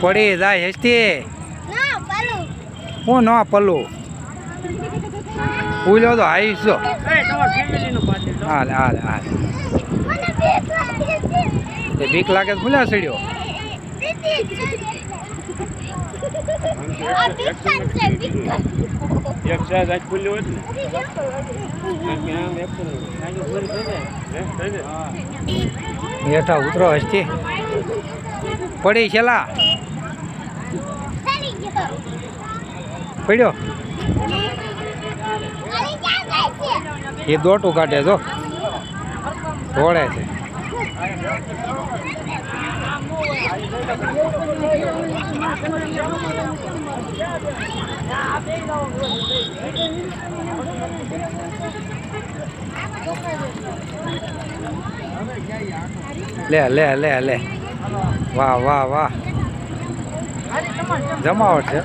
પડી જાય હેસ્તી ના હું ન પલું. ઉલ્યો તો આવીશ જો હાલે હાલે હાલે. મને બીક લાગે તે બીક લાગે તો? થઈ જાય હેઠા ઉતરો હસ્તી પડી છેલા ચાલી ગયો પડ્યો? એ દોટું કાઢે જો. દોડે છે. લે લે લે લે. વાહ વાહ વાહ. જમાવટ છે.